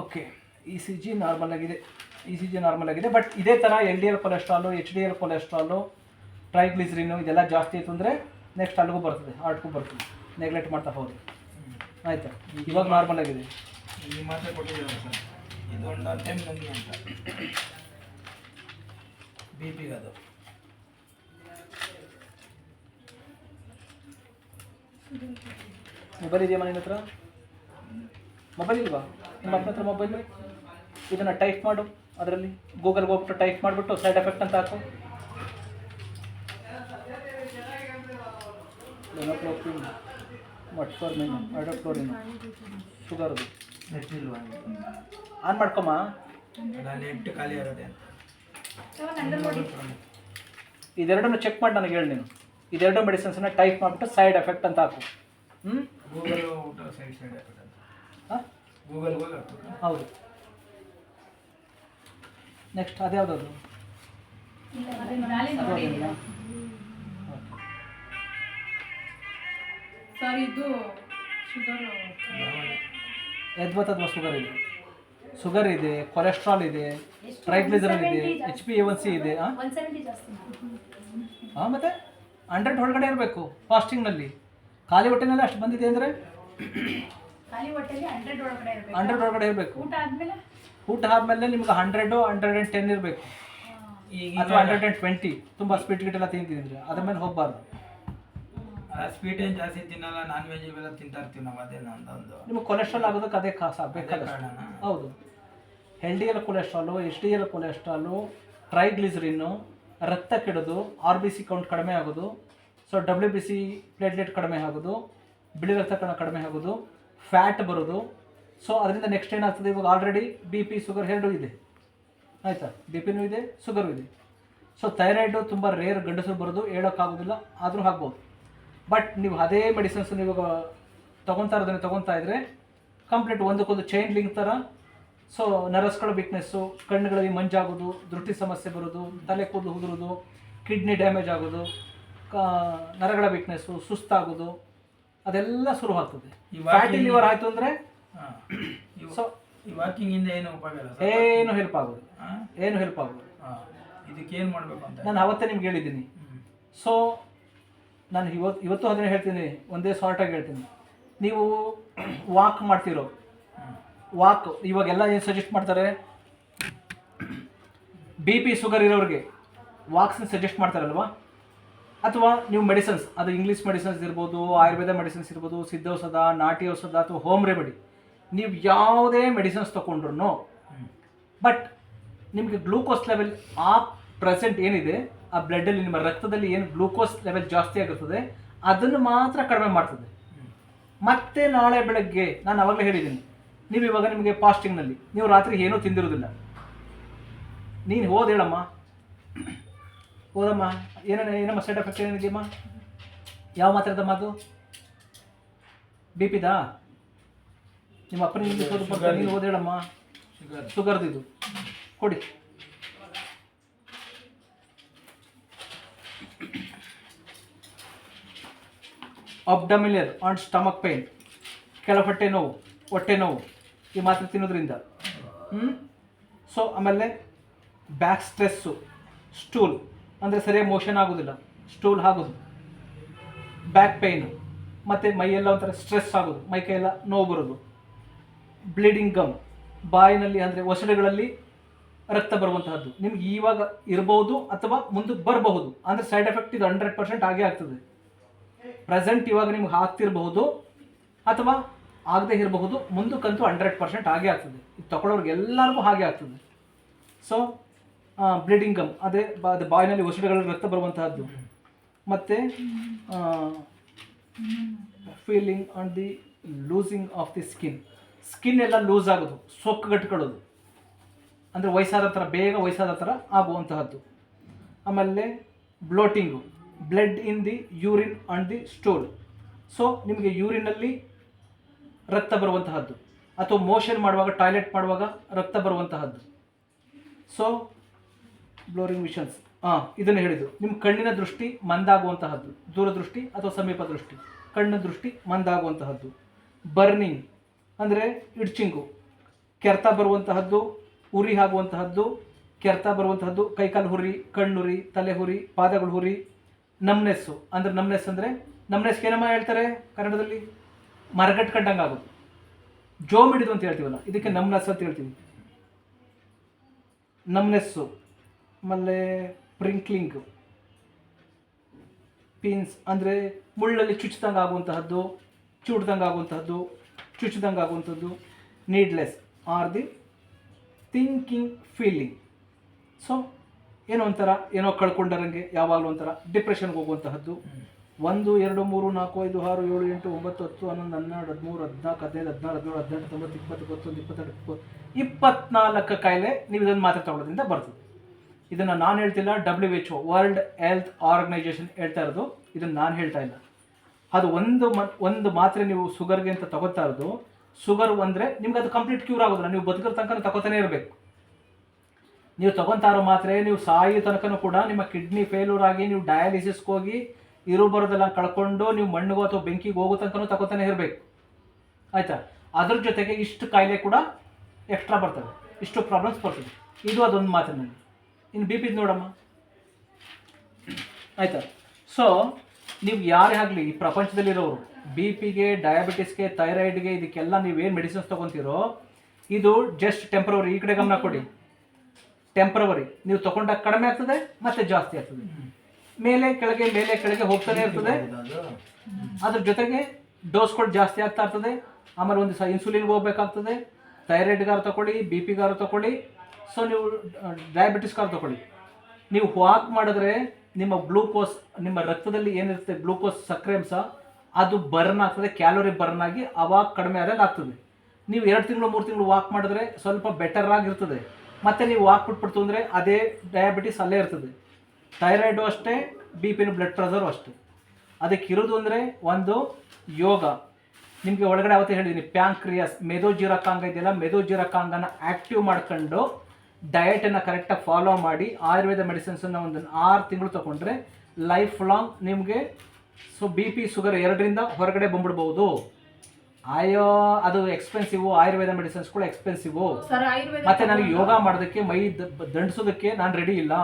Okay E C G normal ಆಗಿದೆ. E C G normal ಆಗಿದೆ. But ಇದೇ ಥರ L D L cholesterol H D L cholesterol triglycerin ಇದೆಲ್ಲ ಜಾಸ್ತಿ ಆಯಿತು ಅಂದರೆ ನೆಕ್ಸ್ಟ್ ಅಲ್ಲಿಗೂ ಬರ್ತದೆ ಹಾರ್ಟ್ಗೂ ಬರ್ತದೆ. ನೆಗ್ಲೆಕ್ಟ್ ಮಾಡ್ತಾ ಹೋಗಿ ಆಯಿತಾ? ಇವಾಗ ನಾರ್ಮಲ್ ಆಗಿದೆ. ಈ ಮಾತ್ರೆ ಕೊಟ್ಟಿದ್ದಾರೆ ಸರ್? ಇದೊಂದು ಟೈಮ್ ನಂಗೆ ಅಂತ. ಬಿ ಪಿಗೆ ಅದು. ಮೊಬೈಲ್ ಇದೆಯಾ ನಿನ್ನ ಹತ್ರ ಮೊಬೈಲ್ ಇಲ್ವಾ? ನಿಮ್ಮ ಅಪ್ಪನ ಹತ್ರ ಮೊಬೈಲ್ ಇದನ್ನು ಟೈಪ್ ಮಾಡು, ಅದರಲ್ಲಿ. ಗೂಗಲ್ಗೆ ಹೋಗ್ಬಿಟ್ಟು ಟೈಪ್ ಮಾಡಿಬಿಟ್ಟು ಸೈಡ್ ಎಫೆಕ್ಟ್ ಅಂತ ಹಾಕು. ಮಟ್ಫಾರ್ಮಿನ್ ಆನ್ ಮಾಡ್ಕೊಮ್ಮ ಖಾಲಿ ಇರೋದೆ ಇದೆರಡನ್ನು ಚೆಕ್ ಮಾಡಿ, ನನಗೆ ಹೇಳಿ ನೀನು. ಇದೆರಡು ಮೆಡಿಸಿನ್ಸನ್ನ ಟೈಪ್ ಮಾಡಿಬಿಟ್ಟು ಸೈಡ್ ಎಫೆಕ್ಟ್ ಅಂತ ಹಾಕು. ಹ್ಞೂ ಗೂಗಲ್ ಸೈಡ್ ಸೈಡ್ ಆಗ್ತದೆ ಅಂತ. ಗೂಗಲ್ ಹೋಗಿ ಹೌದು. ನೆಕ್ಸ್ಟ್ ಅದ್ಯಾವುದದು? ಸರ್ ಇದು ಶುಗರ್ ಎದ್ವತ್ತದ್ವ ಶುಗರ್ ಇದೆ? ಶುಗರ್ ಇದೆ ಕೊಲೆಸ್ಟ್ರಾಲ್ ಇದೆ ಟ್ರೈಗ್ಲಿಸರಲ್ ಇದೆ H P A one C ಇದೆ ಹಾಂ ಮತ್ತೆ? ಹಂಡ್ರೆಡ್ ಒಳಗಡೆ ಇರಬೇಕು ಫಾಸ್ಟಿಂಗ್ನಲ್ಲಿ ಖಾಲಿ ಹೊಟ್ಟೆನಲ್ಲಿ ಅಷ್ಟು ಬಂದಿದೆ ಅಂದರೆ? ಖಾಲಿ ಹೊಟ್ಟೆಲಿ ಹಂಡ್ರೆಡ್ ಒಳಗಡೆ ಇರಬೇಕು. ಹಂಡ್ರೆಡ್ ಒಳಗಡೆ ಇರಬೇಕು. ಊಟ ಆದ್ಮೇಲೆ? ಊಟ ಆದಮೇಲೆ ನಿಮ್ಗೆ ಹಂಡ್ರೆಡು ಹಂಡ್ರೆಡ್ ಆ್ಯಂಡ್ ಟೆನ್ ಇರಬೇಕು. ಈಗ ಅಥವಾ ಹಂಡ್ರೆಡ್ ಆ್ಯಂಡ್ ಟ್ವೆಂಟಿ ತುಂಬ ಸ್ಪೀಡ್ ಗಿಟ್ ಎಲ್ಲ ತಿಂತಿದ್ರೆ ಅದ್ರ ಮೇಲೆ ಹೋಗಬಾರ್ದು. ಸ್ವೀಟ್ ಏನು ಜಾಸ್ತಿ ತಿನ್ನಲ್ಲ ನಾನ್ ವೆಜ್ ಇವೆಲ್ಲ ತಿಂತಾ ಇರ್ತೀವಿ ನಾವು ಅದೇ ಒಂದು ನಿಮ್ಗೆ ಕೊಲೆಸ್ಟ್ರಾಲ್ ಆಗೋದಕ್ಕೆ ಅದೇ ಕಾಸ ಬೇಕಲ್ಲ ಹೌದು. L D L cholesterol H D L cholesterol triglycerin ರಕ್ತ ಕೆಡೋದು ಆರ್ ಬಿ ಸಿ ಕೌಂಟ್ ಕಡಿಮೆ ಆಗೋದು so W B C platelet ಕಡಿಮೆ ಆಗೋದು, ಬಿಳಿ ರಕ್ತ ಕಣ ಕಡಿಮೆ ಆಗೋದು ಫ್ಯಾಟ್ ಬರೋದು. ಸೊ ಅದರಿಂದ ನೆಕ್ಸ್ಟ್ ಏನಾಗ್ತದೆ? ಇವಾಗ ಆಲ್ರೆಡಿ ಬಿ ಪಿ ಶುಗರ್ ಎರಡು ಇದೆ. ಆಯಿತಾ? ಬಿ ಪಿನೂ ಇದೆ ಶುಗರು ಇದೆ. ಸೊ ಥೈರಾಯ್ಡು ತುಂಬ ರೇರ್ ಗಂಡಸರು ಬರೋದು ಹೇಳೋಕ್ಕಾಗೋದಿಲ್ಲ ಆದರೂ ಆಗ್ಬೋದು. ಬಟ್ ನೀವು ಅದೇ ಮೆಡಿಸಿನ್ಸ್ ನೀವು ತೊಗೊತಾ ಇರೋದನ್ನ ತೊಗೊತಾ ಇದ್ರೆ ಕಂಪ್ಲೀಟ್ ಒಂದಕ್ಕೊಂದು ಚೈನ್ ಲಿಂಕ್ ಥರ ಸೊ ನರಸ್ಗಳ ವೀಕ್ನೆಸ್ಸು ಕಣ್ಣುಗಳಲ್ಲಿ ಮಂಜಾಗೋದು, ದೃಷ್ಟಿ ಸಮಸ್ಯೆ ಬರೋದು, ತಲೆ ಕೂದಲು ಉದುರೋದು ಕಿಡ್ನಿ ಡ್ಯಾಮೇಜ್ ಆಗೋದು ಕ ನರಗಳ ವೀಕ್ನೆಸ್ಸು ಸುಸ್ತಾಗೋದು ಅದೆಲ್ಲ ಶುರು ಆಗ್ತದೆ. ಈ ಫ್ಯಾಟಿ ಲಿವರ್ ಆಯಿತು ಅಂದರೆ ಸೊ ಈ ವಾಕಿಂಗ್ ಇಂದ ಏನು ಉಪಯೋಗ ಇಲ್ಲ ಸರ್ ಏನು ಹೆಲ್ಪ್ ಆಗೋದು ಹಾಂ? ಏನು ಹೆಲ್ಪ್ ಆಗೋದು ಹಾಂ. ಇದಕ್ಕೆ ಏನು ಮಾಡಬೇಕು ಅಂತ? ನಾನು ಅವತ್ತೇ ನಿಮ್ಗೆ ಹೇಳಿದ್ದೀನಿ. ಸೊ ನಾನು ಇವತ್ತು ಇವತ್ತು ಅದನ್ನೇ ಹೇಳ್ತೀನಿ. ಒಂದೇ ಶಾರ್ಟಾಗಿ ಹೇಳ್ತೀನಿ. ನೀವು ವಾಕ್ ಮಾಡ್ತಿರೋ. ವಾಕ್ ಇವಾಗೆಲ್ಲ ಏನು ಸಜೆಸ್ಟ್ ಮಾಡ್ತಾರೆ? ಬಿ ಪಿ ಶುಗರ್ ಇರೋರಿಗೆ. ವಾಕ್ಸ್ನ ಸಜೆಸ್ಟ್ ಮಾಡ್ತಾರಲ್ವಾ? ಅಥವಾ ನೀವು ಮೆಡಿಸನ್ಸ್ ಅದು ಇಂಗ್ಲೀಷ್ ಮೆಡಿಸಿನ್ಸ್ ಇರ್ಬೋದು ಆಯುರ್ವೇದ ಮೆಡಿಸಿನ್ಸ್ ಇರ್ಬೋದು ಸಿದ್ಧೌಷಧ ನಾಟಿ ಔಷಧ ಅಥವಾ ಹೋಮ್ ರೆಮಿಡಿ ನೀವು ಯಾವುದೇ ಮೆಡಿಸಿನ್ಸ್ ತೊಗೊಂಡ್ರು ಬಟ್ ನಿಮಗೆ ಗ್ಲೂಕೋಸ್ ಲೆವೆಲ್ ಆ ಪ್ರೆಸೆಂಟ್ ಏನಿದೆ, ಆ ಬ್ಲಡ್ಡಲ್ಲಿ ನಿಮ್ಮ ರಕ್ತದಲ್ಲಿ ಏನು ಗ್ಲೂಕೋಸ್ ಲೆವೆಲ್ ಜಾಸ್ತಿ ಆಗುತ್ತದೆ, ಅದನ್ನು ಮಾತ್ರ ಕಡಿಮೆ ಮಾಡ್ತದೆ. ಮತ್ತೆ ನಾಳೆ ಬೆಳಗ್ಗೆ ನಾನು ಅವಾಗಲೇ ಹೇಳಿದ್ದೀನಿ, ನೀವು ಇವಾಗ ನಿಮಗೆ ಫಾಸ್ಟಿಂಗ್ನಲ್ಲಿ ನೀವು ರಾತ್ರಿ ಏನೂ ತಿಂದಿರೋದಿಲ್ಲ ನೀನು ಹೋದ ಹೇಳಮ್ಮ. ಹೋದಮ್ಮ ಏನೇನು ಏನಮ್ಮ ಸೈಡ್ ಎಫೆಕ್ಟ್ ಏನಿದೆಯಮ್ಮ ಯಾವ ಮಾತ್ರೆದಮ್ಮ ಅದು? ಬಿ ಪಿದಾ ನಿಮ್ಮ ಅಪ್ಪನ ಸ್ವಲ್ಪ ನೀನು ಓದೇಳಮ್ಮ ಇದು. ಕೊಡಿ. ಅಬ್ಡಮಿಲಿಯರ್ ಆ್ಯಂಡ್ ಸ್ಟಮಕ್ ಪೇನ್ ಕೆಳಹೊಟ್ಟೆ ನೋವು ಹೊಟ್ಟೆ ನೋವು ಈ ಮಾತ್ರೆ ತಿನ್ನೋದ್ರಿಂದ. ಹ್ಞೂ ಸೊ ಆಮೇಲೆ ಬ್ಯಾಕ್ ಸ್ಟ್ರೆಸ್ಸು ಸ್ಟೂಲ್ ಅಂದರೆ ಸರಿಯಾಗಿ ಮೋಷನ್ ಆಗೋದಿಲ್ಲ ಸ್ಟೂಲ್ ಆಗೋದು ಬ್ಯಾಕ್ ಪೇಯ್ನು ಮತ್ತು ಮೈಯೆಲ್ಲ ಒಂಥರ ಸ್ಟ್ರೆಸ್ ಆಗೋದು, ಮೈ ಕೈಯೆಲ್ಲ ನೋವು ಬರೋದು. ಬ್ಲೀಡಿಂಗ್ ಗಮ್ ಬಾಯಿನಲ್ಲಿ ಅಂದರೆ ಒಸಡುಗಳಲ್ಲಿ ರಕ್ತ ಬರುವಂತಹದ್ದು. ನಿಮ್ಗೆ ಇವಾಗ ಇರಬಹುದು ಅಥವಾ ಮುಂದಕ್ಕೆ ಬರಬಹುದು, ಅಂದರೆ ಸೈಡ್ ಎಫೆಕ್ಟ್ ಇದು ಹಂಡ್ರೆಡ್ ಪರ್ಸೆಂಟ್ ಆಗೇ ಆಗ್ತದೆ. ಪ್ರೆಸೆಂಟ್ ಇವಾಗ ನಿಮ್ಗೆ ಆಗ್ತಿರಬಹುದು ಅಥವಾ ಆಗದೆ ಇರಬಹುದು, ಮುಂದಕ್ಕಂತೂ ಹಂಡ್ರೆಡ್ ಪರ್ಸೆಂಟ್ ಆಗೇ ಆಗ್ತದೆ. ಇದು ತಗೊಳ್ಳೋರ್ಗೆ ಎಲ್ಲರಿಗೂ ಹಾಗೆ ಆಗ್ತದೆ. ಸೊ ಬ್ಲೀಡಿಂಗ್ ಗಮ್ ಅದೇ ಬಾ ಅದು ಬಾಯಿನಲ್ಲಿ ಒಸಡುಗಳಲ್ಲಿ ರಕ್ತ ಬರುವಂತಹದ್ದು. ಮತ್ತು feeling on the losing of the skin skin ಎಲ್ಲ ಲೂಸ್ ಆಗೋದು ಸೊಕ್ಕು ಗಟ್ಕೊಳ್ಳೋದು ಅಂದರೆ ವಯಸ್ಸಾದ ಥರ ಬೇಗ ವಯಸ್ಸಾದ ಥರ ಆಗುವಂತಹದ್ದು. ಆಮೇಲೆ bloating blood in the urine on the stool so ನಿಮಗೆ ಯೂರಿನಲ್ಲಿ ರಕ್ತ ಬರುವಂತಹದ್ದು. ಅಥವಾ ಮೋಷನ್ ಮಾಡುವಾಗ ಟಾಯ್ಲೆಟ್ ಮಾಡುವಾಗ ರಕ್ತ ಬರುವಂತಹದ್ದು. ಸೊ ಬ್ಲೋರಿಂಗ್ ಮಿಷನ್ಸ್ ಹಾಂ ಇದನ್ನು ಹೇಳಿದ್ದು ನಿಮ್ಮ ಕಣ್ಣಿನ ದೃಷ್ಟಿ ಮಂದಾಗುವಂತಹದ್ದು. ದೂರದೃಷ್ಟಿ ಅಥವಾ ಸಮೀಪ ದೃಷ್ಟಿ ಕಣ್ಣಿನ ದೃಷ್ಟಿ ಮಂದಾಗುವಂತಹದ್ದು. ಬರ್ನಿಂಗ್ ಅಂದರೆ ಇಡ್ಚಿಂಗು ಕೆರೆತ ಬರುವಂತಹದ್ದು, ಉರಿ ಆಗುವಂತಹದ್ದು, ಕೆರೆತ ಬರುವಂತಹದ್ದು, ಕೈಕಾಲು ಹುರಿ, ಕಣ್ಣುರಿ, ತಲೆ ಹುರಿ, ಪಾದಗಳು ಹುರಿ ನಮ್ನೆಸ್ಸು ಅಂದರೆ ನಮ್ನೆಸ್ ಅಂದರೆ ನಮ್ನೆಸ್ಗೆ ಏನಮ್ಮ ಹೇಳ್ತಾರೆ ಕನ್ನಡದಲ್ಲಿ? ಮರಗಟ್ಕೊಂಡಂಗೆ ಆಗೋದು. ಜೋಮಿಡಿದು ಅಂತ ಹೇಳ್ತೀವಲ್ಲ, ಇದಕ್ಕೆ ನಮ್ನೆಸ್ ಅಂತ ಹೇಳ್ತೀವಿ. ನಮ್ನೆಸ್ಸು ಆಮೇಲೆ ಪ್ರಿಂಕ್ಲಿಂಗ್. ಪಿನ್ಸ್ ಅಂದರೆ ಮುಳ್ಳಲ್ಲಿ ಚುಚ್ಚಿದಂಗೆ ಆಗುವಂತಹದ್ದು, ಚೂಡ್ದಂಗೆ ಆಗುವಂತಹದ್ದು, ಚುಚ್ಚಿದಂಗೆ ಆಗುವಂಥದ್ದು needles are the thinking feeling so ಏನೋ ಒಂಥರ, ಏನೋ ಕಳ್ಕೊಂಡರಂಗೆ ಯಾವಾಗಲೂ ಒಂಥರ ಡಿಪ್ರೆಷನ್ಗೆ ಹೋಗುವಂತಹದ್ದು. ಒಂದು, ಎರಡು, ಮೂರು, ನಾಲ್ಕು, ಐದು, ಆರು, ಏಳು, ಎಂಟು, ಒಂಬತ್ತು, ಹತ್ತು, ಹನ್ನೊಂದು, ಹನ್ನೆರಡು, ಹದಿಮೂರು, ಹದಿನಾಲ್ಕು, ಹದಿನೈದು, ಹದಿನಾರು, ಹದಿನೇಳು, ಹದಿನೆಂಟು, ತೊಂಬತ್ತು, ಇಪ್ಪತ್ತು, ಇಪ್ಪತ್ತೊಂದು, ಇಪ್ಪತ್ತೆರಡು, ಇಪ್ಪತ್ತು, ಇಪ್ಪತ್ನಾಲ್ಕು ಕಾಯಿಲೆ ನೀವು ಇದನ್ನು ಮಾತ್ರ ತಗೊಳ್ಳೋದ್ರಿಂದ ಬರ್ತದೆ. ಇದನ್ನು ನಾನು ಹೇಳ್ತಿಲ್ಲ W H O world health organisation ಹೇಳ್ತಾ ಇರೋದು. ಇದನ್ನು ನಾನು ಹೇಳ್ತಾ ಇಲ್ಲ. ಅದು ಒಂದು ಮ, ಒಂದು ಮಾತ್ರೆ ನೀವು ಶುಗರ್ಗೆ ಅಂತ ತಗೋತಾ ಇರೋದು. ಶುಗರ್ ಅಂದರೆ ನಿಮ್ಗೆ ಅದು ಕಂಪ್ಲೀಟ್ ಕ್ಯೂರ್ ಆಗೋದಿಲ್ಲ. ನೀವು ಬದುಕಿರೋ ತನಕ ತಗೋತಾನೆ ಇರಬೇಕು. ನೀವು ತಗೊಂತಾ ಇರೋ ಮಾತ್ರೆ, ನೀವು ಸಾಯೋ ತನಕನೂ ಕೂಡ ನಿಮ್ಮ ಕಿಡ್ನಿ ಫೇಲ್ಯೂರ್ ಆಗಿ, ನೀವು ಡಯಾಲಿಸಿಸ್ಗೆ ಹೋಗಿ ಇರು ಬರೋದೆಲ್ಲ ಕಳ್ಕೊಂಡು, ನೀವು ಮಣ್ಣಿಗೋ ಅಥವಾ ಬೆಂಕಿಗೆ ಹೋಗೋ ತನಕನೂ ತಗೋತಾನೆ ಇರಬೇಕು. ಆಯಿತಾ? ಅದ್ರ ಜೊತೆಗೆ ಇಷ್ಟು ಕಾಯಿಲೆ ಕೂಡ ಎಕ್ಸ್ಟ್ರಾ ಬರ್ತದೆ. ಇಷ್ಟು ಪ್ರಾಬ್ಲಮ್ಸ್ ಬರ್ತದೆ. ಇದು ಅದೊಂದು ಮಾತಿನಲ್ಲಿ. ಇನ್ನು ಬಿ ಪಿದು ನೋಡಮ್ಮ. ಆಯಿತಾ? ಸೊ ನೀವು ಯಾರೇ ಆಗಲಿ ಈ ಪ್ರಪಂಚದಲ್ಲಿರೋರು ಬಿ ಪಿಗೆ ಡಯಾಬಿಟಿಸ್ಗೆ ಥೈರಾಯ್ಡ್ಗೆ ಇದಕ್ಕೆಲ್ಲ ನೀವು ಏನು ಮೆಡಿಸಿನ್ಸ್ ತೊಗೊತೀರೋ, ಇದು ಜಸ್ಟ್ ಟೆಂಪ್ರವರಿ ಈ ಕಡೆ ಗಮನ ಕೊಡಿ. ಟೆಂಪ್ರವರಿ ನೀವು ತಗೊಂಡಾಗ ಕಡಿಮೆ ಆಗ್ತದೆ ಮತ್ತೆ ಜಾಸ್ತಿ ಆಗ್ತದೆ. ಮೇಲೆ, ಕೆಳಗೆ ಮೇಲೆ, ಕೆಳಗೆ ಹೋಗ್ತಾನೆ ಇರ್ತದೆ. ಅದ್ರ ಜೊತೆಗೆ ಡೋಸ್ ಕೊಟ್ಟು ಜಾಸ್ತಿ ಆಗ್ತಾ ಇರ್ತದೆ. ಆಮೇಲೆ ಒಂದು ಇನ್ಸುಲಿನ್ ಇನ್ಸುಲಿನ್ಗೆ ಹೋಗ್ಬೇಕಾಗ್ತದೆ. ಥೈರಾಯ್ಡ್ಗಾರು ತಗೊಳ್ಳಿ ಬಿ ಪಿಗಾರು ತಗೊಳ್ಳಿ ಸೊ ನೀವು ಡಯಾಬಿಟಿಸ್ ಕಾರ್ಡ್ ತಗೊಳ್ಳಿ. ನೀವು ವಾಕ್ ಮಾಡಿದ್ರೆ ನಿಮ್ಮ ಗ್ಲೂಕೋಸ್ ನಿಮ್ಮ ರಕ್ತದಲ್ಲಿ ಏನಿರುತ್ತೆ ಗ್ಲೂಕೋಸ್ ಸಕ್ಕರೆ ಅಂಶ ಅದು ಬರ್ನ್ ಆಗ್ತದೆ ಕ್ಯಾಲೋರಿ ಬರ್ನ್ ಆಗಿ ಅವಾಗ ಕಡಿಮೆ ಆದಾಗ ಆಗ್ತದೆ. ನೀವು ಎರಡು ತಿಂಗಳು, ಮೂರು ತಿಂಗಳು ವಾಕ್ ಮಾಡಿದ್ರೆ ಸ್ವಲ್ಪ ಬೆಟರ್ ಆಗಿರ್ತದೆ. ಮತ್ತೆ ನೀವು ವಾಕ್ ಬಿಟ್ಬಿಡ್ತು ಅಂದರೆ ಅದೇ ಡಯಾಬಿಟಿಸ್ ಅಲ್ಲೇ ಇರ್ತದೆ. ಥೈರಾಯ್ಡು ಅಷ್ಟೇ ಬಿ ಪಿನ ಬ್ಲಡ್ ಪ್ರೆಷರು ಅಷ್ಟೇ. ಅದಕ್ಕೆ ಇರೋದು ಅಂದರೆ ಒಂದು ಯೋಗ. ನಿಮಗೆ ಒಳಗಡೆ ಅವತ್ತೇ ಹೇಳಿದ್ದೀನಿ ಪ್ಯಾಂಕ್ರಿಯಸ್ ಮೆದೋಜಿರಕಾಂಗ ಇದೆಯಲ್ಲ ಮೆದೋಜಿರಕಾಂಗನ ಆ್ಯಕ್ಟಿವ್ ಮಾಡ್ಕೊಂಡು ಡಯಟನ್ನು ಕರೆಕ್ಟಾಗಿ ಫಾಲೋ ಮಾಡಿ ಆಯುರ್ವೇದ ಮೆಡಿಸಿನ್ಸನ್ನು ಒಂದು ಆರು ತಿಂಗಳು ತೊಗೊಂಡ್ರೆ ಲೈಫ್ ಲಾಂಗ್ ನಿಮಗೆ ಸೊ ಬಿ ಪಿ ಶುಗರ್ ಎರಡರಿಂದ ಹೊರಗಡೆ ಬಂದ್ಬಿಡ್ಬೋದು. ಆಯೋ ಅದು ಎಕ್ಸ್ಪೆನ್ಸಿವು ಆಯುರ್ವೇದ ಮೆಡಿಸಿನ್ಸ್ಗಳು ಎಕ್ಸ್ಪೆನ್ಸಿವು ಸರ್ ಆಯುರ್ವೇದ ಮತ್ತೆ ನನಗೆ ಯೋಗ ಮಾಡೋದಕ್ಕೆ ಮೈ ದಂಡಿಸೋದಕ್ಕೆ ನಾನು ರೆಡಿ ಇಲ್ಲ.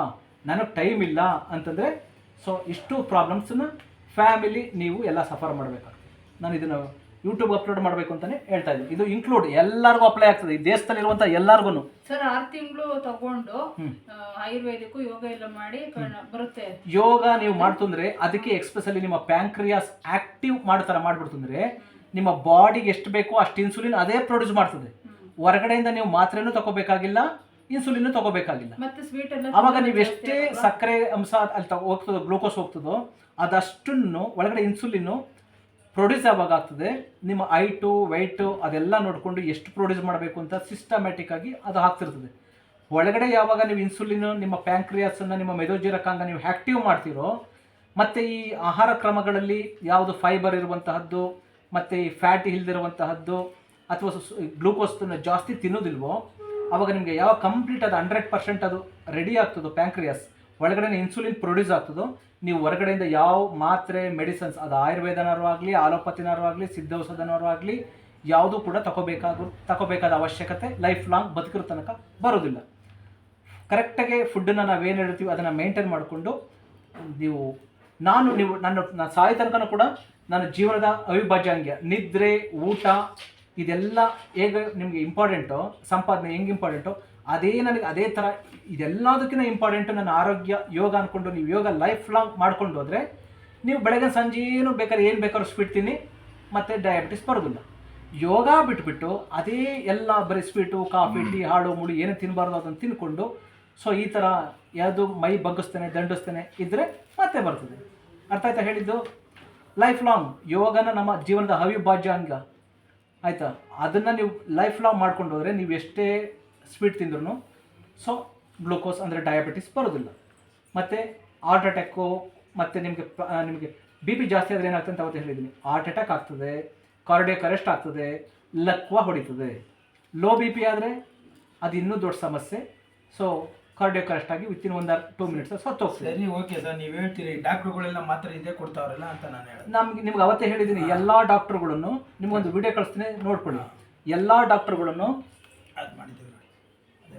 ನನಗೆ ಟೈಮ್ ಇಲ್ಲ ಅಂತಂದರೆ ಸೊ ಇಷ್ಟು ಪ್ರಾಬ್ಲಮ್ಸನ್ನ ಫ್ಯಾಮಿಲಿ ನೀವು ಎಲ್ಲ ಸಫರ್ ಮಾಡಬೇಕಾಗ್ತದೆ. ನಾನು ಇದನ್ನು ಯೂಟ್ಯೂಬ್ ಅಪ್ಲೋಡ್ ಮಾಡಬೇಕು ಅಂತಾನೆ ಹೇಳ್ತಾ ಇದ್ದೀನಿ ಇದು ಇನ್ಕ್ಲೂಡ್ ಎಲ್ಲರಿಗೂ ಅಪ್ಲೈ ಆಗ್ತದೆ. ಈ ದೇಶದಲ್ಲಿರುವಂಥ ಎಲ್ಲರಿಗೂ ಸರ್ ಆರು ತಿಂಗಳು ತಗೊಂಡು ಆಯುರ್ವೇದಿಕ್ ಯೋಗ ಎಲ್ಲ ಮಾಡಿ ಬರುತ್ತೆ. ಯೋಗ ನೀವು ಮಾಡ್ತಂದ್ರೆ ಅದಕ್ಕೆ ಎಕ್ಸ್ಪೆಷಲಿ ನಿಮ್ಮ ಪ್ಯಾಂಕ್ರಿಯಾಸ್ ಆಕ್ಟಿವ್ ಮಾಡ್ತಾರ ಮಾಡ್ಬಿಡ್ತಂದ್ರೆ ನಿಮ್ಮ ಬಾಡಿಗೆ ಎಷ್ಟು ಬೇಕೋ ಅಷ್ಟು ಇನ್ಸುಲಿನ್ ಅದೇ ಪ್ರೊಡ್ಯೂಸ್ ಮಾಡ್ತದೆ. ಹೊರಗಡೆಯಿಂದ ನೀವು ಮಾತ್ರೆನೂ ತಗೋಬೇಕಾಗಿಲ್ಲ ಇನ್ಸುಲಿನ್ ತಗೋಬೇಕಾಗಿಲ್ಲ. ಮತ್ತೆ ಸ್ವೀಟ್ ಎಲ್ಲ ಅವಾಗ ನೀವು ಎಷ್ಟೇ ಸಕ್ಕರೆ ಅಂಶ ಅಲ್ಲಿ ತಗೋ ಹೋಗ್ತದೋ ಗ್ಲೂಕೋಸ್ ಹೋಗ್ತದೋ ಅದಷ್ಟನ್ನು ಒಳಗಡೆ ಇನ್ಸುಲಿನ್ನು ಪ್ರೊಡ್ಯೂಸ್ ಯಾವಾಗ ಆಗ್ತದೆ? ನಿಮ್ಮ ಐಟು ವೆಯ್ಟು ಅದೆಲ್ಲ ನೋಡಿಕೊಂಡು ಎಷ್ಟು ಪ್ರೊಡ್ಯೂಸ್ ಮಾಡಬೇಕು ಅಂತ ಸಿಸ್ಟಮ್ಯಾಟಿಕ್ ಆಗಿ ಅದು ಹಾಕ್ತಿರ್ತದೆ. ಒಳಗಡೆ ಯಾವಾಗ ನೀವು ಇನ್ಸುಲಿನ್ ನಿಮ್ಮ ಪ್ಯಾಂಕ್ರಿಯಾಸನ್ನು ನಿಮ್ಮ ಮೆದೋಜಿರಕಾಂಗ ನೀವು ಆ್ಯಕ್ಟಿವ್ ಮಾಡ್ತೀರೋ, ಮತ್ತು ಈ ಆಹಾರ ಕ್ರಮಗಳಲ್ಲಿ ಯಾವುದು ಫೈಬರ್ ಇರುವಂತಹದ್ದು, ಮತ್ತು ಈ ಫ್ಯಾಟ್ ಇಲ್ದಿರುವಂತಹದ್ದು, ಅಥವಾ ಗ್ಲೂಕೋಸ್ನ ಜಾಸ್ತಿ ತಿನ್ನೋದಿಲ್ವೋ, ಅವಾಗ ನಿಮಗೆ ಯಾವ ಕಂಪ್ಲೀಟ್ ಅದು ಹಂಡ್ರೆಡ್ ಪರ್ಸೆಂಟ್ ಅದು ರೆಡಿ ಆಗ್ತದೋ ಪ್ಯಾಂಕ್ರಿಯಾಸ್ ಒಳಗಡೆ ಇನ್ಸುಲಿನ್ ಪ್ರೊಡ್ಯೂಸ್ ಆಗ್ತದೋ, ನೀವು ಹೊರಗಡೆಯಿಂದ ಯಾವ ಮಾತ್ರೆ ಮೆಡಿಸನ್ಸ್ ಅದು ಆಯುರ್ವೇದನಾರು ಆಗಲಿ ಆಲೋಪತಿನಾರು ಆಗಲಿ ಸಿದ್ಧೌಷಧನಾರು ಆಗಲಿ, ಯಾವುದೂ ಕೂಡ ತಗೋಬೇಕಾಗ ತಗೋಬೇಕಾದ ಅವಶ್ಯಕತೆ ಲೈಫ್ ಲಾಂಗ್ ಬದುಕಿರೋ ತನಕ ಬರೋದಿಲ್ಲ. ಕರೆಕ್ಟಾಗಿ ಫುಡ್ಡನ್ನು ನಾವೇನು ಹೇಳ್ತೀವಿ, ಅದನ್ನು ಮೇಂಟೈನ್ ಮಾಡಿಕೊಂಡು ನೀವು, ನಾನು ನೀವು, ನನ್ನ ನಾನು ಸಾಯಿ ತನಕನೂ ಕೂಡ ನನ್ನ ಜೀವನದ ಅವಿಭಾಜ್ಯ ಅಂಗ್ಯ ನಿದ್ರೆ, ಊಟ, ಇದೆಲ್ಲ ಹೇಗೆ ನಿಮಗೆ ಇಂಪಾರ್ಟೆಂಟು ಸಂಪಾದನೆ ಹೆಂಗೆ ಇಂಪಾರ್ಟೆಂಟು ಅದೇ ನನಗೆ ಅದೇ ಥರ ಇದೆಲ್ಲದಕ್ಕಿಂತ ಇಂಪಾರ್ಟೆಂಟು ನನ್ನ ಆರೋಗ್ಯ, ಯೋಗ ಅಂದ್ಕೊಂಡು ನೀವು ಯೋಗ ಲೈಫ್ ಲಾಂಗ್ ಮಾಡ್ಕೊಂಡು ಹೋದರೆ ನೀವು ಬೆಳಗ್ಗೆ ಸಂಜೆ ಏನು ಬೇಕಾದ್ರೆ ಏನು ಬೇಕಾದ್ರೂ ಸ್ವೀಟ್ ತಿನ್ನಿ, ಮತ್ತು ಡಯಾಬಿಟಿಸ್ ಬರೋದಿಲ್ಲ. ಯೋಗ ಬಿಟ್ಬಿಟ್ಟು ಅದೇ ಎಲ್ಲ ಬರೀ ಸ್ವೀಟು ಕಾಫಿ ಟೀ ಹಾಡು ಮುಳು ಏನೇ ತಿನ್ನಬಾರ್ದು ಅದನ್ನು ತಿನ್ಕೊಂಡು ಸೊ ಈ ಥರ ಯಾವುದು ಮೈ ಬಗ್ಗಿಸ್ತೇನೆ, ದಂಡಿಸ್ತೇನೆ ಇದ್ದರೆ ಮತ್ತೆ ಬರ್ತದೆ. ಅರ್ಥ ಆಯ್ತಾ ಹೇಳಿದ್ದು? ಲೈಫ್ ಲಾಂಗ್ ಯೋಗನ ನಮ್ಮ ಜೀವನದ ಅವಿಭಾಜ್ಯ ಅಂಗ ಆಯಿತಾ? ಅದನ್ನು ನೀವು ಲೈಫ್ ಲಾಂಗ್ ಮಾಡ್ಕೊಂಡು ಹೋದರೆ ನೀವು ಎಷ್ಟೇ ಸ್ವೀಟ್ ತಿಂದ್ರೂ ಸೊ ಗ್ಲುಕೋಸ್ ಅಂದರೆ ಡಯಾಬಿಟಿಸ್ ಬರೋದಿಲ್ಲ. ಮತ್ತು ಹಾರ್ಟ್ ಅಟ್ಯಾಕು ಮತ್ತು ನಿಮಗೆ ನಿಮಗೆ ಬಿ ಪಿ ಜಾಸ್ತಿ ಆದರೆ ಏನಾಗ್ತದೆ ಅಂತ ಅವತ್ತು ಹೇಳಿದ್ದೀನಿ ಹಾರ್ಟ್ ಅಟ್ಯಾಕ್ ಆಗ್ತದೆ ಕಾರ್ಡಿಯಕ್ ಅರೆಸ್ಟ್ ಆಗ್ತದೆ ಲಕ್ವ ಹೊಡಿತದೆ. ಲೋ ಬಿ ಪಿ ಆದರೆ ಅದು ಇನ್ನೂ ದೊಡ್ಡ ಸಮಸ್ಯೆ. ಸೊ ಕಾರ್ಡಿಯೋ ಕರೆಸ್ಟ್ ಆಗಿ ವಿತಿನ್ ಒಂದು ಟೂ ಮಿನಿಟ್ಸ್ ಸತ್ತು ಹೋಗ್ತದೆ. ಸರಿ ಓಕೆ ಸರ್ ನೀವು ಹೇಳ್ತೀರಿ ಡಾಕ್ಟ್ರುಗಳೆಲ್ಲ ಮಾತ್ರ ಇದೇ ಕೊಡ್ತಾವ್ರಲ್ಲ ಅಂತ ನಾನು ಹೇಳಿ ನಮ್ಗೆ ನಿಮ್ಗೆ ಅವತ್ತೇ ಹೇಳಿದ್ದೀನಿ ಎಲ್ಲ ಡಾಕ್ಟ್ರುಗಳನ್ನು ನಿಮ್ಗೊಂದು ವಿಡಿಯೋ ಕಳಿಸ್ತೀನಿ ನೋಡ್ಕೊಳ್ಳಿ. ಎಲ್ಲ ಡಾಕ್ಟ್ರುಗಳನ್ನು ಅದು ಮಾಡಿದ್ದೀವಿ.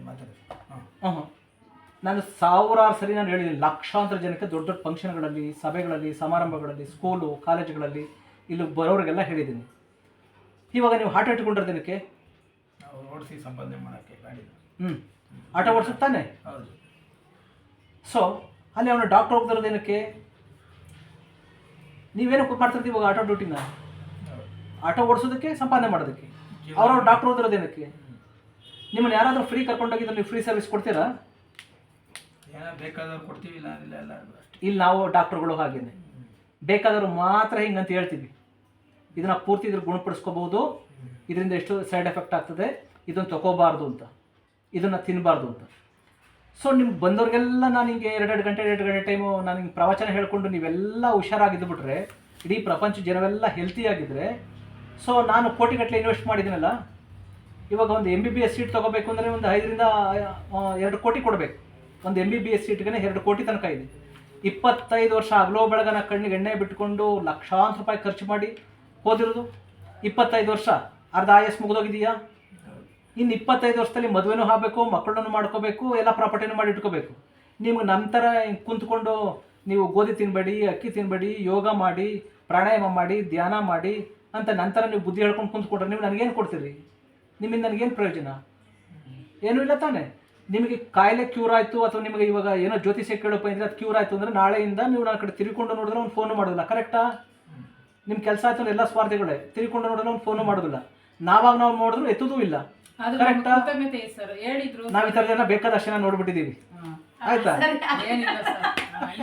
ಮಾತಾಡಿ ಹಾಂ. ನಾನು ಸಾವಿರಾರು ಸರಿ ನಾನು ಹೇಳಿದ್ದೀನಿ. ಲಕ್ಷಾಂತರ ಜನಕ್ಕೆ ದೊಡ್ಡ ದೊಡ್ಡ ಫಂಕ್ಷನ್ಗಳಲ್ಲಿ ಸಭೆಗಳಲ್ಲಿ ಸಮಾರಂಭಗಳಲ್ಲಿ ಸ್ಕೂಲು ಕಾಲೇಜುಗಳಲ್ಲಿ ಇಲ್ಲಿ ಬರೋರಿಗೆಲ್ಲ ಹೇಳಿದ್ದೀನಿ. ಇವಾಗ ನೀವು ಆಟ ಇಟ್ಕೊಂಡ್ರೆ ದಿನಕ್ಕೆ? ಓಡಿಸಿ ಸಂಪಾದನೆ ಮಾಡೋಕ್ಕೆ ಗಾಡಿ ಹ್ಞೂ ಓಡಿಸುತ್ತೆ ಓಡಿಸುತ್ತಾನೆ ಹೌದು. ಸೊ ಅಲ್ಲಿ ಅವನು ಡಾಕ್ಟರ್ ಹೋಗ್ದಿರೋದೇನಕ್ಕೆ ನೀವೇನು ಮಾಡ್ತಿರ್ತೀವಿ ಇವಾಗ ಆಟೋ ಡ್ಯೂಟಿನ ಆಟೋ ಓಡಿಸೋದಕ್ಕೆ ಸಂಪಾದನೆ ಮಾಡೋದಕ್ಕೆ? ಅವ್ರವ್ರು ಡಾಕ್ಟರ್ ಓದಿರೋದೇನಕ್ಕೆ ನಿಮ್ಮನ್ನು ಯಾರಾದರೂ ಫ್ರೀ ಕರ್ಕೊಂಡೋಗಿದ್ರೆ ನೀವು ಫ್ರೀ ಸರ್ವಿಸ್ ಕೊಡ್ತೀರಾ? ಏನೋ ಬೇಕಾದವ್ರು ಕೊಡ್ತೀವಿ ಇಲ್ಲ ಇಲ್ಲ ಅಷ್ಟೇ. ಇಲ್ಲಿ ನಾವು ಡಾಕ್ಟರ್ಗಳು ಹಾಗೇನೆ. ಬೇಕಾದವರು ಮಾತ್ರ ಹಿಂಗಂತ ಹೇಳ್ತೀವಿ. ಇದನ್ನ ಪೂರ್ತಿ ಇದ್ರ ಗುಣಪಡಿಸ್ಕೋಬಹುದು. ಇದರಿಂದ ಎಷ್ಟು ಸೈಡ್ ಎಫೆಕ್ಟ್ ಆಗ್ತದೆ? ಇದನ್ನು ತಗೋಬಾರ್ದು ಅಂತ. ಇದನ್ನು ತಿನ್ನಬಾರ್ದು ಅಂತ. ಸೊ ನಿಮ್ಗೆ ಬಂದವ್ರಿಗೆಲ್ಲ ನಾನು ಹಿಂಗೆ ಎರಡೆರಡು ಗಂಟೆ ಎರಡು ಗಂಟೆ ಟೈಮು ನಾನು ಹಿಂಗೆ ಪ್ರವಚನ ಹೇಳ್ಕೊಂಡು ನೀವೆಲ್ಲ ಹುಷಾರಾಗಿದ್ದು ಬಿಟ್ರೆ ಇಡೀ ಪ್ರಪಂಚ ಜನವೆಲ್ಲ ಹೆಲ್ತಿಯಾಗಿದ್ದರೆ ಸೊ ನಾನು ಕೋಟಿಗಟ್ಟಲೆ ಇನ್ವೆಸ್ಟ್ ಮಾಡಿದ್ದೀನಲ್ಲ? ಇವಾಗ ಒಂದು M B B S seat ತಗೋಬೇಕು ಅಂದರೆ ಒಂದು ಐದರಿಂದ ಎರಡು ಕೋಟಿ ಕೊಡಬೇಕು. ಒಂದು ಎಂ ಬಿ ಬಿ ಎಸ್ ಸೀಟ್ಗೆ ಎರಡು ಕೋಟಿ ತನಕ ಇದೆ. ಇಪ್ಪತ್ತೈದು ವರ್ಷ ಅಗಲೋ ಬೆಳಗನ ಕಣ್ಣಿಗೆ ಎಣ್ಣೆ ಬಿಟ್ಕೊಂಡು ಲಕ್ಷಾಂತರ ರೂಪಾಯಿ ಖರ್ಚು ಮಾಡಿ ಹೋದಿರೋದು. ಇಪ್ಪತ್ತೈದು ವರ್ಷ, ಅರ್ಧ ಆಯಸ್ ಮುಗಿದೋಗಿದೆಯಾ? ಇನ್ನು ಇಪ್ಪತ್ತೈದು ವರ್ಷದಲ್ಲಿ ಮದುವೆನೂ ಆಗಬೇಕು ಮಕ್ಕಳನ್ನು ಮಾಡ್ಕೋಬೇಕು, ಎಲ್ಲ ಪ್ರಾಪರ್ಟಿನೂ ಮಾಡಿ ಇಟ್ಕೋಬೇಕು. ನಿಮ್ಗೆ ನಮ್ಮ ಥರ ಕುಂತ್ಕೊಂಡು ನೀವು ಗೋಧಿ ತಿನ್ನಬೇಡಿ ಅಕ್ಕಿ ತಿನ್ನಬೇಡಿ ಯೋಗ ಮಾಡಿ, ಪ್ರಾಣಾಯಾಮ ಮಾಡಿ, ಧ್ಯಾನ ಮಾಡಿ ಅಂತ ನಂತರ ನೀವು ಬುದ್ಧಿ ಹೇಳ್ಕೊಂಡು ಕುಂತ್ಕೊಂಡ್ರೆ ನೀವು ನನಗೇನು ಕೊಡ್ತೀರಿ? ನಿಮ್ಮಿಂದ ನನಗೇನು ಪ್ರಯೋಜನ? ಏನೂ ಇಲ್ಲ ತಾನೆ. ನಿಮಗೆ ಕಾಯಿಲೆ ಕ್ಯೂರ್ ಆಯಿತು ಅಥವಾ ನಿಮಗೆ ಇವಾಗ ಏನೋ ಜ್ಯೋತಿಷ್ಯ ಕೇಳಪ್ಪ ಅಂದರೆ ಅದು ಕ್ಯೂರ್ ಆಯಿತು ಅಂದರೆ ನಾಳೆಯಿಂದ ನೀವು ನನ್ನ ಕಡೆ ತಿರುಗಿಕೊಂಡು ನೋಡಿದ್ರೆ ಒಂದು ಫೋನು ಮಾಡೋದಿಲ್ಲ. ಕರೆಕ್ಟಾ ನಿಮ್ಮ ಕೆಲಸ ಆಯ್ತು ಎಲ್ಲ ಸ್ವಾರ್ಥಿಗಳೇ. ತಿರ್ಕೊಂಡು ನೋಡಿದ್ರೆ ಒಂದು ಫೋನು ಮಾಡೋದಿಲ್ಲ. ನಾವಾಗ ನಾವು ನೋಡಿದ್ರು ಎತ್ತುದೂ ಇಲ್ಲ. ಕರೆಕ್ಟಾ ನಾವು ಈ ಥರ ಜನ ಬೇಕಾದಷ್ಟು ಜನ ನೋಡ್ಬಿಟ್ಟಿದ್ದೀವಿ. ಆಯ್ತಾ? ಏನಿಲ್ಲ ಸರ್.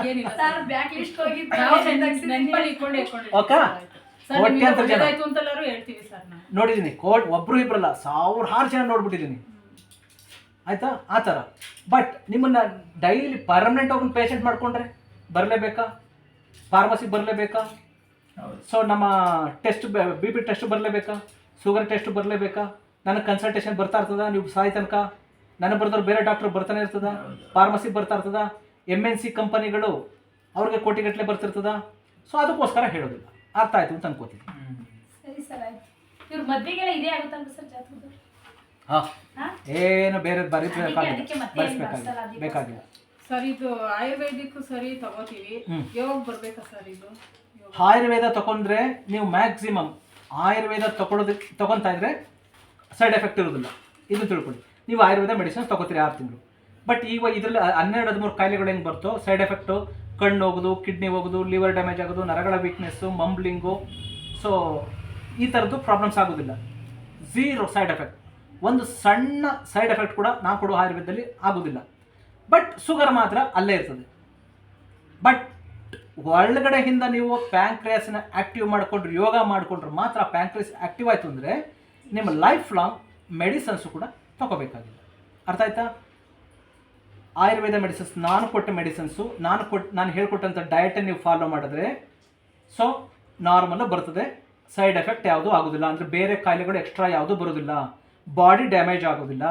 ಏನಿಲ್ಲ ಸರ್ ಸರ್. ಬ್ಯಾಕ್ ಲಿಸ್ಟ್ ಹೋಗಿ ನಾವು ನೆನ್ಪಲ್ಲಿ ಇಟ್ಕೊಂಡೇ ಇಟ್ಕೊಂಡಿದ್ದೀವಿ. ಓಕೆ? ಆಯ್ತು. ಅಂತ ಜನ. ಅಂತೆಲ್ಲರೂ ಹೇಳ್ತೀವಿ ಸರ್ ನಾವು. ನೋಡಿದ್ದೀನಿ ಕೋಟ್ ಒಬ್ರು ಇಬ್ಬರಲ್ಲ ಸಾವಿರಾರು ಜನ ನೋಡ್ಬಿಟ್ಟಿದ್ದೀನಿ ಆಯ್ತಾ? ಆ ಥರ. ಬಟ್ ನಿಮ್ಮನ್ನ ಡೈಲಿ ಪರ್ಮನೆಂಟ್ ಒಬ್ಬ ಪೇಷಂಟ್ ಮಾಡ್ಕೊಂಡ್ರೆ ಬರಲೇಬೇಕಾ? ಫಾರ್ಮಸಿಗೆ ಬರಲೇಬೇಕಾ? ಹೌದು. ಸೊ ನಮ್ಮ ಟೆಸ್ಟ್ ಬಿ ಪಿ ಟೆಸ್ಟ್ ಬರಲೇಬೇಕಾ? ಶುಗರ್ ಟೆಸ್ಟ್ ಬರಲೇಬೇಕಾ? ನನಗೆ ಕನ್ಸಲ್ಟೇಷನ್ ಬರ್ತಾ ಇರ್ತದ? ನೀವು ಸಾಯಿ ತನಕ? ನನಗೆ ಬರ್ದವ್ರು ಬೇರೆ ಡಾಕ್ಟರ್ ಬರ್ತಾನೆ ಇರ್ತದ? ಫಾರ್ಮಸಿ ಬರ್ತಾ ಇರ್ತದ? ಎಂ ಎನ್ ಸಿ ಕಂಪನಿಗಳು ಅವ್ರಿಗೆ ಕೋಟಿಗಟ್ಟಲೆ ಬರ್ತಿರ್ತದ? ಸೊ ಅದಕ್ಕೋಸ್ಕರ ಹೇಳೋದಿಲ್ಲ. ಅರ್ಥ ಆಯ್ತು ಅಂತ ಅನ್ಕೋತೀನಿ ಹ್ಮ್. ಸರಿ ಸರ್ ಆಯ್ತು. ಇವ್ರ ಮದ್ವೆಗೆಲ್ಲ ಇದೇ ಆಗುತ್ತಲ್ಲ ಸರ್ ಜಾತಕದ್ದು ಹಾಂ. ಏನು ಬೇರೆ ಬರೀ ಅದಕ್ಕೆ ಮತ್ತೆ ಬರೆಸ್ಬೇಕಾಗಿಲ್ಲ ಏನ್ ಬರ್ಸಲ್ಲ, ಬೇಕಾಗಿಲ್ಲ ಸರ್ ಇದು ಆಯುರ್ವೇದಿಕ್ ಸರಿ ತಗೋತೀವಿ. ಹ್ಮ್. ಯಾವಾಗ ಬರ್ಬೇಕಾ ಸರ್ ಇದು? ಆಯುರ್ವೇದ ತಗೊಂಡ್ರೆ ನೀವು ಮ್ಯಾಕ್ಸಿಮಮ್ ಆಯುರ್ವೇದ ತಗೊಳೋದಕ್ಕೆ ತಗೊತಾ ಇದ್ರೆ ಸೈಡ್ ಎಫೆಕ್ಟ್ ಇರೋದಿಲ್ಲ ಇದು ತಿಳ್ಕೊಳ್ಳಿ. ನೀವು ಆಯುರ್ವೇದ ಮೆಡಿಸಿನ್ಸ್ ತಗೋತೀರಿ ಆರು ತಿಂಗಳು. ಬಟ್ ಈಗ ಇದರಲ್ಲಿ ಹನ್ನೆರಡು ಹದಿಮೂರು ಕಾಯಿಲೆಗಳು ಹೆಂಗೆ ಬರ್ತೋ ಸೈಡ್ ಎಫೆಕ್ಟು ಕಣ್ಣು ಹೋಗೋದು, ಕಿಡ್ನಿ ಹೋಗೋದು, ಲಿವರ್ ಡ್ಯಾಮೇಜ್ ಆಗೋದು, ನರಗಳ ವೀಕ್ನೆಸ್ಸು ಮಂಬ್ಲಿಂಗು ಸೊ ಈ ಥರದ್ದು ಪ್ರಾಬ್ಲಮ್ಸ್ ಆಗೋದಿಲ್ಲ. ಝೀರೋ ಸೈಡ್ ಎಫೆಕ್ಟ್ ಒಂದು ಸಣ್ಣ ಸೈಡ್ ಎಫೆಕ್ಟ್ ಕೂಡ ನಾವು ಕೊಡುವ ಆಯುರ್ವೇದದಲ್ಲಿ ಆಗೋದಿಲ್ಲ. ಬಟ್ ಶುಗರ್ ಮಾತ್ರ ಅಲ್ಲೇ ಇರ್ತದೆ. ಬಟ್ ಒಳಗಡೆಯಿಂದ ನೀವು ಪ್ಯಾಂಕ್ರಿಯಾಸ್ನ ಆಕ್ಟಿವ್ ಮಾಡಿಕೊಂಡ್ರೆ, ಯೋಗ ಮಾಡಿಕೊಂಡ್ರೆ ಮಾತ್ರ ಪ್ಯಾಂಕ್ರಿಯಾಸ್ ಆಕ್ಟಿವ್ ಆಯಿತು ಅಂದರೆ, ನಿಮ್ಮ ಲೈಫ್ ಲಾಂಗ್ ಮೆಡಿಸನ್ಸು ಕೂಡ ತಗೋಬೇಕಾಗಿಲ್ಲ. ಅರ್ಥ ಆಯ್ತಾ? ಆಯುರ್ವೇದ ಮೆಡಿಸಿನ್ಸ್ ನಾನು ಕೊಟ್ಟ ಮೆಡಿಸಿನ್ಸು ನಾನು ಕೊಟ್ಟು ನಾನು ಹೇಳ್ಕೊಟ್ಟಂಥ ಡಯಟನ್ನು ನೀವು ಫಾಲೋ ಮಾಡಿದ್ರೆ ಸೊ ನಾರ್ಮಲ್ ಬರ್ತದೆ. ಸೈಡ್ ಎಫೆಕ್ಟ್ ಯಾವುದೂ ಆಗೋದಿಲ್ಲ. ಅಂದರೆ ಬೇರೆ ಕಾಯಿಲೆಗಳು ಎಕ್ಸ್ಟ್ರಾ ಯಾವುದೂ ಬರೋದಿಲ್ಲ. ಬಾಡಿ ಡ್ಯಾಮೇಜ್ ಆಗೋದಿಲ್ಲ.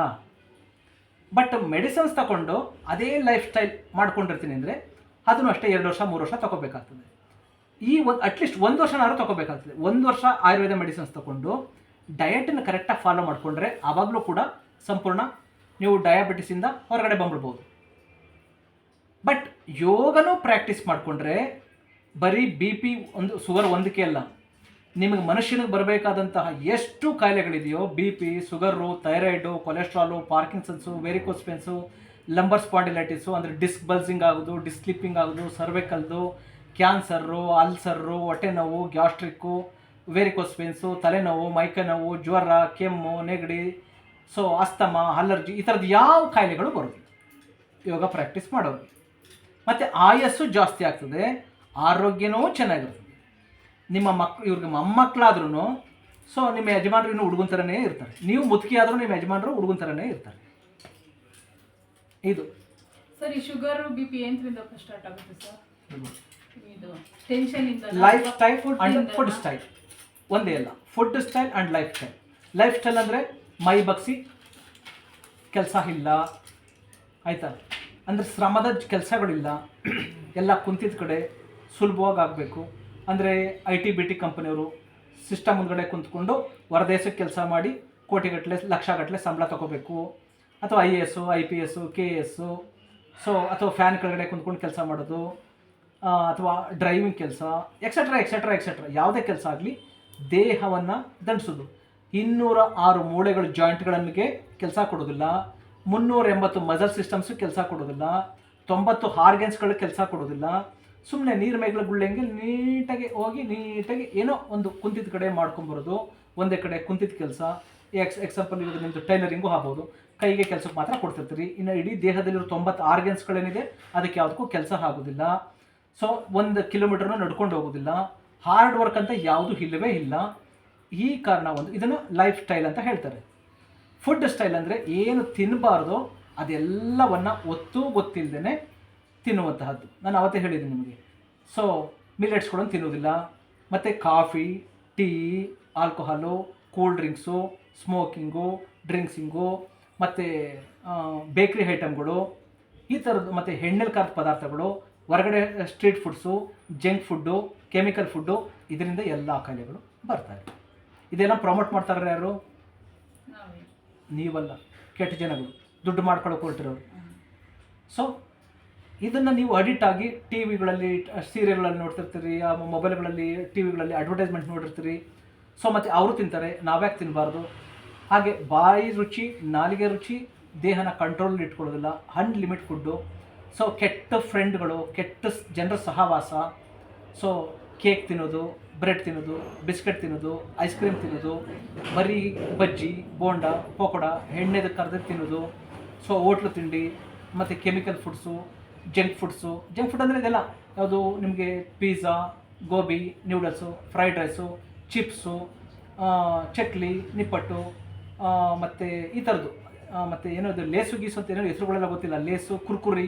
ಬಟ್ ಮೆಡಿಸಿನ್ಸ್ ತಗೊಂಡು ಅದೇ ಲೈಫ್ ಸ್ಟೈಲ್ ಮಾಡ್ಕೊಂಡಿರ್ತೀನಿ ಅಂದರೆ ಅದನ್ನು ಅಷ್ಟೇ ಎರಡು ವರ್ಷ, ಮೂರು ವರ್ಷ ತಗೋಬೇಕಾಗ್ತದೆ. ಈ ಒಂದು ಅಟ್ಲೀಸ್ಟ್ ಒಂದು ವರ್ಷನಾದ್ರೂ ತಗೋಬೇಕಾಗ್ತದೆ. ಒಂದು ವರ್ಷ ಆಯುರ್ವೇದ ಮೆಡಿಸಿನ್ಸ್ ತಗೊಂಡು ಡಯಟನ್ನು ಕರೆಕ್ಟಾಗಿ ಫಾಲೋ ಮಾಡಿಕೊಂಡ್ರೆ ಆವಾಗಲೂ ಕೂಡ ಸಂಪೂರ್ಣ ನೀವು ಡಯಾಬಿಟಿಸಿಂದ ಹೊರಗಡೆ ಬಂದ್ಬಿಡ್ಬೋದು. ಯೋಗನೂ ಪ್ರಾಕ್ಟೀಸ್ ಮಾಡಿಕೊಂಡ್ರೆ ಬರೀ ಬಿ ಪಿ ಒಂದು ಸುಗರ್ ಒಂದಕ್ಕೆ ಅಲ್ಲ. ನಿಮಗೆ ಮನುಷ್ಯನಿಗೆ ಬರಬೇಕಾದಂತಹ ಎಷ್ಟು ಕಾಯಿಲೆಗಳಿದೆಯೋ B P sugar thyroid cholesterol Parkinson's varicose veins lumbar spondylitis ಅಂದರೆ ಡಿಸ್ಕ್ ಬಲ್ಸಿಂಗ್ ಆಗೋದು ಡಿಸ್ಕ್ ಸ್ಲಿಪ್ಪಿಂಗ್ ಆಗೋದು ಸರ್ವೆಕಲ್ದು ಕ್ಯಾನ್ಸರು ಅಲ್ಸರು ಹೊಟ್ಟೆ ನೋವು ಗ್ಯಾಸ್ಟ್ರಿಕ್ಕು ವೆರಿಕೋಸ್ಪೆನ್ಸು ತಲೆನೋವು ಮೈಕೈ ನೋವು, ಜ್ವರ, ಕೆಮ್ಮು, ನೆಗಡಿ ಸೊ ಅಸ್ತಮ ಅಲರ್ಜಿ ಈ ಥರದ್ದು ಯಾವ ಕಾಯಿಲೆಗಳು ಬರೋದು ಯೋಗ ಪ್ರಾಕ್ಟೀಸ್ ಮಾಡೋದು. ಮತ್ತು ಆಯಸ್ಸು ಜಾಸ್ತಿ ಆಗ್ತದೆ ಆರೋಗ್ಯನೂ ಚೆನ್ನಾಗಿರ್ತದೆ. ನಿಮ್ಮ ಮಕ್ ಇವ್ರಿಗೆ ಮೊಮ್ಮಕ್ಕಳಾದ್ರೂ ಸೊ ನಿಮ್ಮ ಯಜಮಾನರು ಇನ್ನೂ ಹುಡುಗನ ಥರನೇ ಇರ್ತಾರೆ. ನೀವು ಮುದುಕಿ ಆದರೂ ನಿಮ್ಮ ಯಜಮಾನರು ಹುಡುಗನ ಥರನೇ ಇರ್ತಾರೆ. ಇದು. ಸರ್ ಈ ಶುಗರ್ ಬಿ ಪಿ ಏನ್ರಿಂದ ಸ್ಟಾರ್ಟ್ ಆಗುತ್ತೆ ಸರ್? ಇದು life style and food style ಒಂದೇ ಅಲ್ಲ. Food style and life style life style ಅಂದರೆ ಮೈ ಬಗ್ಸಿ ಕೆಲಸ ಇಲ್ಲ ಆಯಿತಾ? ಅಂದರೆ ಶ್ರಮದ ಕೆಲಸಗಳಿಲ್ಲ. ಎಲ್ಲ ಕುಂತಿದ್ದ ಕಡೆ ಸುಲಭವಾಗಿ ಆಗಬೇಕು ಅಂದರೆ ಐ ಟಿ ಬಿ ಟಿ ಕಂಪನಿಯವರು ಸಿಸ್ಟಮ್ ಮುಂದ್ಗಡೆ ಕುಂತ್ಕೊಂಡು ಹೊರದೇಶಕ್ಕೆ ಕೆಲಸ ಮಾಡಿ ಕೋಟಿಗಟ್ಟಲೆ ಲಕ್ಷಗಟ್ಟಲೆ ಸಂಬಳ ತಗೋಬೇಕು. ಅಥವಾ I A S I P S K S so ಅಥವಾ ಫ್ಯಾನ್ ಕೆಳಗಡೆ ಕುಂತ್ಕೊಂಡು ಕೆಲಸ ಮಾಡೋದು ಅಥವಾ ಡ್ರೈವಿಂಗ್ ಕೆಲಸ ಎಕ್ಸೆಟ್ರಾ ಎಕ್ಸೆಟ್ರಾ ಎಕ್ಸೆಟ್ರಾ ಯಾವುದೇ ಕೆಲಸ ಆಗಲಿ ದೇಹವನ್ನು ದಂಡಿಸೋದು. ಇನ್ನೂರ ಆರು ಮೂಳೆಗಳು ಜಾಯಿಂಟ್ಗಳಿಗೆ ಕೆಲಸ ಕೊಡೋದಿಲ್ಲ. ಮುನ್ನೂರ ಎಂಬತ್ತು ಮಜಲ್ ಸಿಸ್ಟಮ್ಸು ಕೆಲಸ ಕೊಡೋದಿಲ್ಲ, ತೊಂಬತ್ತು ಹಾರ್ಗೆನ್ಸ್ಗಳು ಕೆಲಸ ಕೊಡೋದಿಲ್ಲ. ಸುಮ್ಮನೆ ನೀರು ಮೇಘಲ ಗುಳ್ಳೆಂಗೆ ನೀಟಾಗಿ ಹೋಗಿ ನೀಟಾಗಿ ಏನೋ ಒಂದು ಕುಂತಿದ ಕಡೆ ಮಾಡ್ಕೊಂಬರೋದು, ಒಂದೇ ಕಡೆ ಕುಂತಿದ ಕೆಲಸ. ಎಕ್ಸ್ ಎಕ್ಸಾಂಪಲ್ ಇವಾಗ ನಿಮ್ಮದು ಟೈಲರಿಂಗು ಆಗ್ಬೋದು. ಕೈಗೆ ಕೆಲಸಕ್ಕೆ ಮಾತ್ರ ಕೊಡ್ತಿರ್ತೀರಿ. ಇನ್ನು ಇಡೀ ದೇಹದಲ್ಲಿರೋ ತೊಂಬತ್ತು ಆರ್ಗೆನ್ಸ್ಗಳೇನಿದೆ ಅದಕ್ಕೆ ಯಾವುದಕ್ಕೂ ಕೆಲಸ ಆಗೋದಿಲ್ಲ. ಸೊ ಒಂದು ಕಿಲೋಮೀಟರ್ನು ನಡ್ಕೊಂಡು ಹೋಗೋದಿಲ್ಲ. ಹಾರ್ಡ್ ವರ್ಕ್ ಅಂತ ಯಾವುದು ಇಲ್ಲವೇ ಇಲ್ಲ. ಈ ಕಾರಣ ಒಂದು ಇದನ್ನು ಲೈಫ್ ಸ್ಟೈಲ್ ಅಂತ ಹೇಳ್ತಾರೆ. ಫುಡ್ ಸ್ಟೈಲ್ ಅಂದರೆ ಏನು ತಿನ್ನಬಾರ್ದು ಅದೆಲ್ಲವನ್ನು ಒತ್ತು ಗೊತ್ತಿಲ್ಲದೇ ತಿನ್ನುವಂತಹದ್ದು. ನಾನು ಅವತ್ತೇ ಹೇಳಿದ್ದೀನಿ ನಿಮಗೆ. ಸೊ ಮಿಲೆಟ್ಸ್ಗಳನ್ನು ತಿನ್ನೋದಿಲ್ಲ ಮತ್ತು coffee tea alcohol cool drinks smoking drinking ಮತ್ತು ಬೇಕ್ರಿ ಐಟಮ್ಗಳು ಈ ಥರದ್ದು ಮತ್ತು ಹೆಣ್ಣಲ್ ಕಾರ್ದ ಪದಾರ್ಥಗಳು, ಹೊರಗಡೆ street foods junk food chemical food ಇದರಿಂದ ಎಲ್ಲ ಕಾಯಿಲೆಗಳು ಬರ್ತಾರೆ ಇದೆಲ್ಲ ಪ್ರಮೋಟ್ ಮಾಡ್ತಾರೆ ಯಾರು ನೀವಲ್ಲ, ಕೆಟ್ಟ ಜನಗಳು, ದುಡ್ಡು ಮಾಡ್ಕೊಳ್ಳೋಕೆ ಹೊರಟಿರೋರು ಸೊ ಇದನ್ನು ನೀವು ಅಡಿಟ್ ಆಗಿ ಟಿ ವಿಗಳಲ್ಲಿ ಸೀರಿಯಲ್ಗಳಲ್ಲಿ ನೋಡ್ತಿರ್ತೀರಿ, ಆ ಮೊಬೈಲ್ಗಳಲ್ಲಿ ಟಿ ವಿಗಳಲ್ಲಿ ಅಡ್ವರ್ಟೈಸ್ಮೆಂಟ್ ನೋಡಿರ್ತೀರಿ ಸೊ ಮತ್ತು ಅವರು ತಿಂತಾರೆ, ನಾವ್ಯಾಕೆ ತಿನ್ನಬಾರ್ದು ಹಾಗೆ ಬಾಯಿ ರುಚಿ, ನಾಲಿಗೆ ರುಚಿ, ದೇಹನ ಕಂಟ್ರೋಲ್ ಇಟ್ಕೊಳ್ಳೋದಿಲ್ಲ ಅನ್ಲಿಮಿಟ್ ಫುಡ್ಡು ಸೊ ಕೆಟ್ಟ ಫ್ರೆಂಡ್ಗಳು ಕೆಟ್ಟ ಜನರ ಸಹವಾಸ. ಸೊ ಕೇಕ್ ತಿನ್ನೋದು ಬ್ರೆಡ್ ತಿನ್ನೋದು, ಬಿಸ್ಕೆಟ್ ತಿನ್ನೋದು ಐಸ್ ಕ್ರೀಮ್ ತಿನ್ನೋದು, ಬರೀ ಬಜ್ಜಿ, ಬೋಂಡ, ಪಕೋಡ, ಎಣ್ಣೆದು ಕರೆದ ತಿನ್ನೋದು. ಸೊ ಹೋಟ್ಲು ತಿಂಡಿ, ಮತ್ತು chemical foods junk foods junk food ಅಂದರೆ ಇದೆಲ್ಲ. ಯಾವುದು ನಿಮಗೆ pizza gobi noodles fried rice chips ಚಟ್ಲಿ ನಿಪ್ಪಟ್ಟು ಮತ್ತು ಈ ಥರದ್ದು ಮತ್ತು ಏನೋ ಇದು ಲೇಸು ಗೀಸು ಅಂತ ಏನೋ ಹೆಸರುಗಳೆಲ್ಲ ಗೊತ್ತಿಲ್ಲ. ಲೇಸು, ಕುರ್ಕುರಿ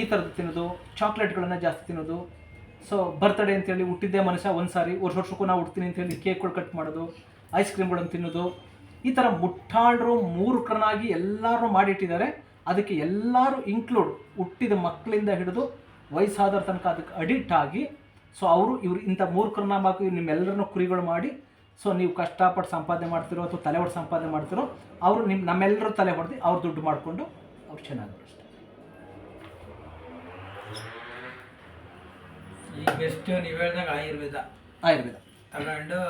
ಈ ಥರದ್ದು ತಿನ್ನೋದು. ಚಾಕ್ಲೇಟ್ಗಳನ್ನು ಜಾಸ್ತಿ ತಿನ್ನೋದು. ಸೊ ಬರ್ತ್ಡೇ ಅಂತೇಳಿ ಹುಟ್ಟಿದ್ದೇ ಮನುಷ್ಯ ಒಂದು ಸಾರಿ, ವರ್ಷ ವರ್ಷಕ್ಕೂ ನಾವು ಹುಡ್ತೀನಿ ಅಂತೇಳಿ ಕೇಕ್ಗಳು ಕಟ್ ಮಾಡೋದು ಐಸ್ ಕ್ರೀಮ್ಗಳನ್ನು ತಿನ್ನೋದು, ಈ ಥರ ಮುಟ್ಟಾಳರು ಮೂರ್ಖರನಾಗಿ ಎಲ್ಲರೂ ಮಾಡಿಟ್ಟಿದ್ದಾರೆ. ಅದಕ್ಕೆ ಎಲ್ಲರೂ ಇನ್ಕ್ಲೂಡ್ ಹುಟ್ಟಿದ ಮಕ್ಕಳಿಂದ ಹಿಡಿದು ವಯಸ್ಸಾದವ್ರ ತನಕ ಅದಕ್ಕೆ ಅಡಿಕ್ಟ್ ಆಗಿ ಸೊ ಅವರು ಇವರು ಇಂಥ ಮೂರ್ಖರನ್ನ ಹಾಕಿ ನಿಮ್ಮೆಲ್ಲರನ್ನೂ ಕುರಿಗಳು ಮಾಡಿ ಸೊ ನೀವು ಕಷ್ಟಪಟ್ಟು ಸಂಪಾದನೆ ಮಾಡ್ತಿರೋ ಅಥವಾ ತಲೆ ಹೊಡೆದು ಸಂಪಾದನೆ ಮಾಡ್ತಿರೋ, ಅವರು ನಿಮ್ಮ ನಮ್ಮೆಲ್ಲರೂ ತಲೆ ಹೊಡೆದು ಅವ್ರು ದುಡ್ಡು ಮಾಡಿಕೊಂಡು ಅವ್ರು ಚೆನ್ನಾಗಿರೋ ಈಗ ಬೆಸ್ಟ್ ನೀವು ಹೇಳ್ದಾಗ ಆಯುರ್ವೇದ. ಆಯುರ್ವೇದ. ತಗೊಂಡು